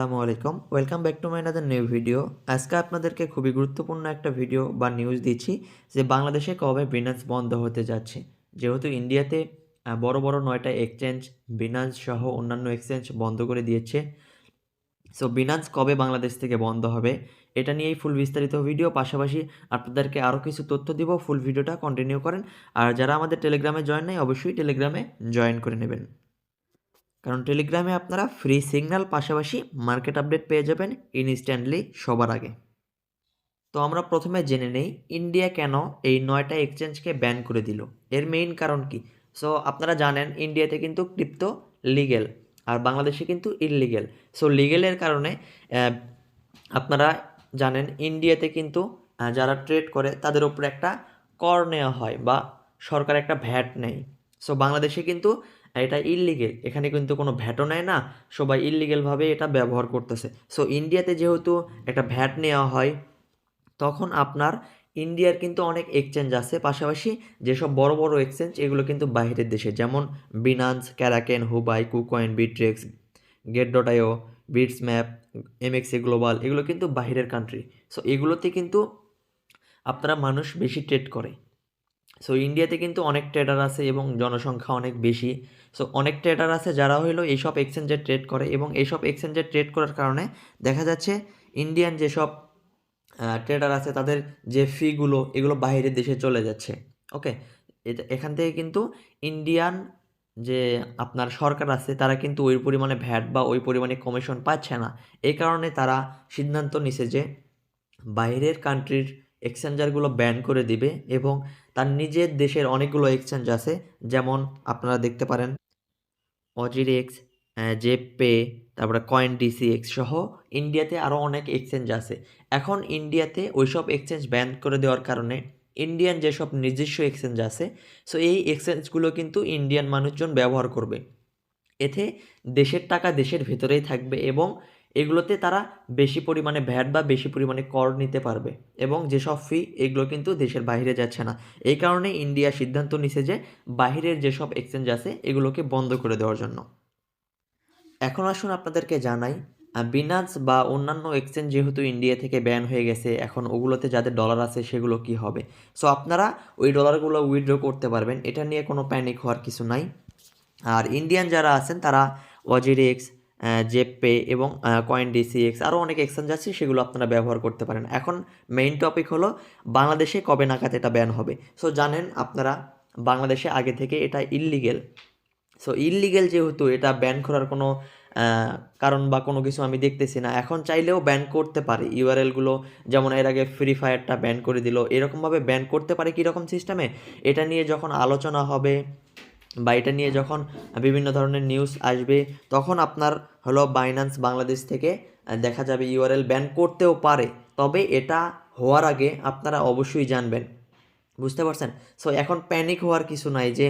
আসসালামু আলাইকুম। Welcome back to my another new video আজকে আপনাদেরকে খুবই গুরুত্বপূর্ণ একটা ভিডিও বা নিউজ দিচ্ছি যে বাংলাদেশে কবে বিনান্স বন্ধ হতে যাচ্ছে। যেহেতু ইন্ডিয়াতে বড় বড় নয়টা এক্সচেঞ্জ বিনান্স সহ অন্যান্য এক্সচেঞ্জ বন্ধ করে দিয়েছে। সো বিনান্স কবে বাংলাদেশ থেকে বন্ধ হবে, এটা নিয়েই ফুল বিস্তারিত ভিডিও পাশাপাশি আপনাদেরকে আরও কিছু তথ্য দিব ফুল ভিডিওটা কন্টিনিউ করেন। আর যারা আমাদের টেলিগ্রামে জয়েন নেই, অবশ্যই টেলিগ্রামে জয়েন করে নেবেন। কারণ টেলিগ্রামে আপনারা ফ্রি সিগন্যাল পাশাপাশি মার্কেট আপডেট পেয়ে যাবেন ইনস্ট্যান্টলি সবার আগে। তো আমরা প্রথমে জেনে নেই ইন্ডিয়া কেন এই নয়টা এক্সচেঞ্জকে ব্যান করে দিল? এর মেইন কারণ কি? সো আপনারা জানেন ইন্ডিয়াতে কিন্তু ক্রিপ্টো লিগেল আর বাংলাদেশে কিন্তু ইললিগেল সো লিগেলের কারণে আপনারা জানেন ইন্ডিয়াতে কিন্তু যারা ট্রেড করে, তাদের উপরে একটা কর নেওয়া হয় বা সরকার একটা ভ্যাট নেয়। সো বাংলাদেশে কিন্তু এটা ইললিগেল এখানে কিন্তু কোনো ভ্যাটও নেয় না, সবাই ইললিগেলভাবে এটা ব্যবহার করতেছে। সো ইন্ডিয়াতে যেহেতু একটা ভ্যাট নেওয়া হয়, তখন আপনার ইন্ডিয়ার কিন্তু অনেক এক্সচেঞ্জ আছে, পাশাপাশি যেসব বড় বড় এক্সচেঞ্জ এগুলো কিন্তু বাইরের দেশে, যেমন Binance Kraken Huobi KuCoin Bittrex Gate dot io Bitstamp MEXC Global এগুলো কিন্তু বাইরের কান্ট্রি সো এগুলোতে কিন্তু আপনারা মানুষ বেশি ট্রেড করে। সো ইন্ডিয়াতে কিন্তু অনেক ট্রেডার আছে এবং জনসংখ্যা অনেক বেশি। সো অনেক ট্রেডার আছে যারা হলো এইসব এক্সচেঞ্জে ট্রেড করে এবং এইসব এক্সচেঞ্জে ট্রেড করার কারণে দেখা যাচ্ছে ইন্ডিয়ান যেসব ট্রেডার আছে তাদের যে ফিগুলো এগুলো বাইরের দেশে চলে যাচ্ছে। ওকে এখান থেকে কিন্তু ইন্ডিয়ান যে আপনার সরকার আছে তারা কিন্তু ওই পরিমাণে ভ্যাট বা ওই পরিমাণে কমিশন পাচ্ছে না। এই কারণে তারা সিদ্ধান্ত নিছে যে বাইরের কান্ট্রির এক্সচেঞ্জারগুলো ব্যান করে দিবে এবং তার নিজের দেশের অনেকগুলো এক্সচেঞ্জ আছে। যেমন আপনারা দেখতে পারেন অজিরেক্স জেপে তারপরে কয়েন ডিসিএক্স সহ ইন্ডিয়াতে আরও অনেক এক্সচেঞ্জ আছে। এখন ইন্ডিয়াতে ওইসব এক্সচেঞ্জ ব্যান করে দেওয়ার কারণে ইন্ডিয়ান যেসব নিজস্ব এক্সচেঞ্জ আছে সো এই এক্সচেঞ্জগুলো কিন্তু ইন্ডিয়ান মানুষজন ব্যবহার করবে। এতে দেশের টাকা দেশের ভেতরেই থাকবে এবং এগুলোতে তারা বেশি পরিমাণে ভ্যাট বা বেশি পরিমাণে কর নিতে পারবে। এবং যেসব ফি এগুলো কিন্তু দেশের বাইরে যাচ্ছে না। এই কারণে ইন্ডিয়া সিদ্ধান্ত নিছে যে বাইরের যেসব এক্সচেঞ্জ আছে, এগুলোকে বন্ধ করে দেওয়ার জন্য। এখন আসুন আপনাদেরকে জানাই বিনান্স বা অন্যান্য এক্সচেঞ্জ যেহেতু ইন্ডিয়া থেকে ব্যান হয়ে গেছে, এখন ওগুলোতে যাদের ডলার আছে, সেগুলো কি হবে? সো আপনারা ওই ডলারগুলো উইথড্র করতে পারবেন। এটা নিয়ে কোনো প্যানিক হওয়ার কিছু নাই। আর ইন্ডিয়ান যারা আছেন, তারা ওয়াজিরেক্স জেপে এবং কয়েন ডিসিএক্স আরও অনেক এক্সচেঞ্জ আছে, সেগুলো আপনারা ব্যবহার করতে পারেন। এখন মেইন টপিক হলো বাংলাদেশে কবে নাগাদ এটা ব্যান হবে? সো জানেন আপনারা, বাংলাদেশে আগে থেকে এটা ইললিগেল সো ইললিগেল যেহেতু এটা ব্যান করার কোনো কারণ বা কোনো কিছু আমি দেখতেছি না। এখন চাইলেও ব্যান করতে পারে। ইউআরএলগুলো যেমন এর আগে ফ্রি ফায়ারটা ব্যান করে দিল, এরকমভাবে ব্যান করতে পারে কীরকম সিস্টেমে এটা নিয়ে যখন আলোচনা হবে বা এটা নিয়ে যখন বিভিন্ন ধরনের নিউজ আসবে, তখন আপনার হলো বাইন্যান্স বাংলাদেশ থেকে দেখা যাবে ইউআরএল ব্যান করতেও পারে। তবে এটা হওয়ার আগে আপনারা অবশ্যই জানবেন। বুঝতে পারছেন? সো এখন প্যানিক হওয়ার কিছু নাই যে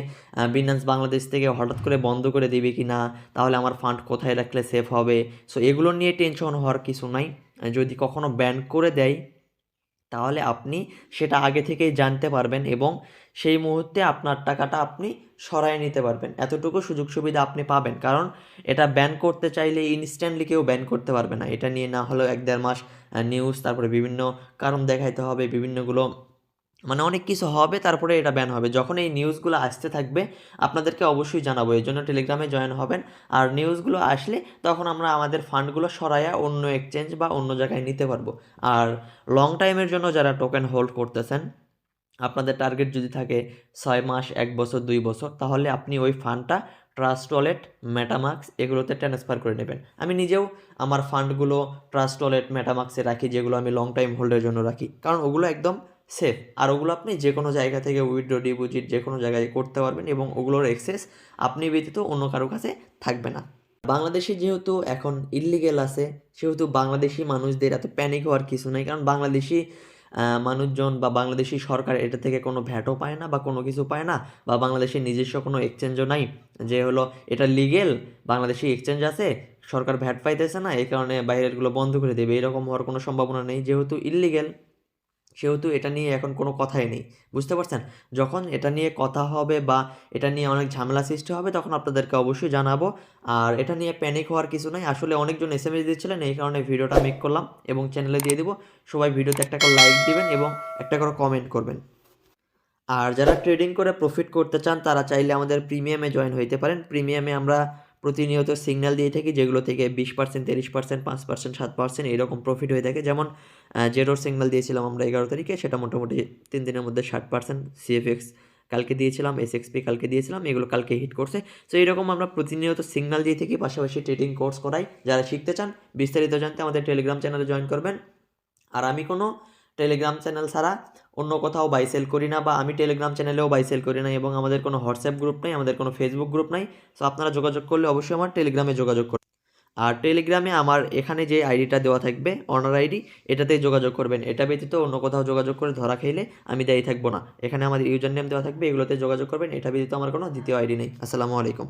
বিনান্স বাংলাদেশ থেকে হঠাৎ করে বন্ধ করে দিবে কি না তাহলে আমার ফান্ড কোথায় রাখলে সেফ হবে? সো এগুলো নিয়ে টেনশন হওয়ার কিছু নাই। যদি কখনো ব্যান করে দেয় তাহলে আপনি সেটা আগে থেকেই জানতে পারবেন এবং সেই মুহূর্তে আপনার টাকাটা আপনি সরায় নিতে পারবেন। এতটুকু সুযোগ সুবিধা আপনি পাবেন। কারণ এটা ব্যান করতে চাইলে ইনস্ট্যান্টলি কেউ ব্যান করতে পারবে না। এটা নিয়ে না হলেও এক দেড় মাস নিউজ তারপরে বিভিন্ন কারণ দেখাইতে হবে, বিভিন্নগুলো মানে অনেক কিছু হবে, তারপরে এটা ব্যান হবে। যখন এই নিউজগুলো আসতে থাকবে, আপনাদেরকে অবশ্যই জানাব এই জন্য টেলিগ্রামে জয়েন হবেন। আর নিউজগুলো আসলে তখন আমরা আমাদের ফান্ডগুলো সরাইয়া অন্য এক্সচেঞ্জ বা অন্য জায়গায় নিতে পারব। আর লং টাইমের জন্য যারা টোকেন হোল্ড করতেছেন, আপনাদের টার্গেট যদি থাকে ছয় মাস, এক বছর, দুই বছর, তাহলে আপনি ওই ফান্ডটা ট্রাস্ট ওয়ালেট মেটামাক্স এগুলোতে ট্রান্সফার করে নেবেন। আমি নিজেও আমার ফান্ডগুলো ট্রাস্ট ওয়ালেট মেটামাক্সে রাখি, যেগুলো আমি লং টাইম হোল্ডের জন্য রাখি। কারণ ওগুলো একদম সেফ। আর ওগুলো আপনি যে কোনো জায়গা থেকে উইথড্র ডিপোজিট যে কোনো জায়গায় করতে পারবেন এবং ওগুলোর এক্সেস আপনি ব্যতীত অন্য কারও কাছে থাকবে না। বাংলাদেশে যেহেতু এখন ইললিগেল আছে, সেহেতু বাংলাদেশি মানুষদের এত প্যানিক হওয়ার কিছু নেই। কারণ বাংলাদেশি মানুষজন বা বাংলাদেশি সরকার এটা থেকে কোনো ভ্যাটও পায় না বা কোনো কিছু পায় না বা বাংলাদেশের নিজস্ব কোনো এক্সচেঞ্জও নাই। যে হলো, এটা লিগেল বাংলাদেশি এক্সচেঞ্জ আছে, সরকার ভ্যাট পাইতেছে না, এই কারণে বাইরেরগুলো বন্ধ করে দেবে। এরকম হওয়ার কোনো সম্ভাবনা নেই। যেহেতু ইললিগেল সেহেতু এটা নিয়ে এখন কোনো কথাই নেই। বুঝতে পারছেন? যখন এটা নিয়ে কথা হবে বা এটা নিয়ে অনেক ঝামেলা সৃষ্টি হবে, তখন আপনাদেরকে অবশ্যই জানাব। আর এটা নিয়ে প্যানিক হওয়ার কিছু নাই। আসলে অনেকজন এস এম এস দিচ্ছিলেন, এই কারণে ভিডিওটা মেক করলাম এবং চ্যানেলে দিয়ে দিব। সবাই ভিডিওতে একটা করে লাইক দিবেন এবং একটা করে কমেন্ট করবেন। আর যারা ট্রেডিং করে প্রফিট করতে চান, তারা চাইলে আমাদের প্রিমিয়ামে জয়েন হইতে পারেন। প্রিমিয়ামে আমরা প্রতিনিয়ত সিগন্যাল দিয়ে থাকি, যেগুলো থেকে বিশ পার্সেন্ট তিরিশ পার্সেন্ট পাঁচ পার্সেন্ট সাত পার্সেন্ট এরকম প্রফিট হয়ে থাকে। যেমন জেরোর সিগন্যাল দিয়েছিলাম আমরা এগারো তারিখে, সেটা মোটামুটি তিন দিনের মধ্যে ষাট পার্সেন্ট সিএফএক্স কালকে দিয়েছিলাম এসএক্সপি কালকে দিয়েছিলাম, এগুলো কালকে হিট করছে। সো এরকম আমরা প্রতিনিয়ত সিগন্যাল দিয়ে থাকি, পাশাপাশি ট্রেডিং কোর্স করাই। যারা শিখতে চান, বিস্তারিত জানতে আমাদের টেলিগ্রাম চ্যানেলে জয়েন করবেন। আর আমি কোনো টেলিগ্রাম চ্যানেল ছাড়া অন্য কোথাও বাই সেল করি না বা আমি টেলিগ্রাম চ্যানেলেও বাই সেল করি না এবং আমাদের কোনো হোয়াটসঅ্যাপ গ্রুপ নাই, আমাদের কোনো ফেসবুক গ্রুপ নাই সো আপনারা যোগাযোগ করলে অবশ্যই আমার টেলিগ্রামে যোগাযোগ করুন আর টেলিগ্রামে আমার এখানে যে আইডিটা দেওয়া থাকবে অনার আইডি এটাতেই যোগাযোগ করবেন। এটা ব্যতীত অন্য কোথাও যোগাযোগ করে ধরা খেলে আমি দায়ী থাকব না। এখানে আমাদের ইউজার নেম দেওয়া থাকবে এগুলোতে যোগাযোগ করবেন। এটা ব্যতীত আমার কোনো দ্বিতীয় আইডি নেই। আসসালামু আলাইকুম।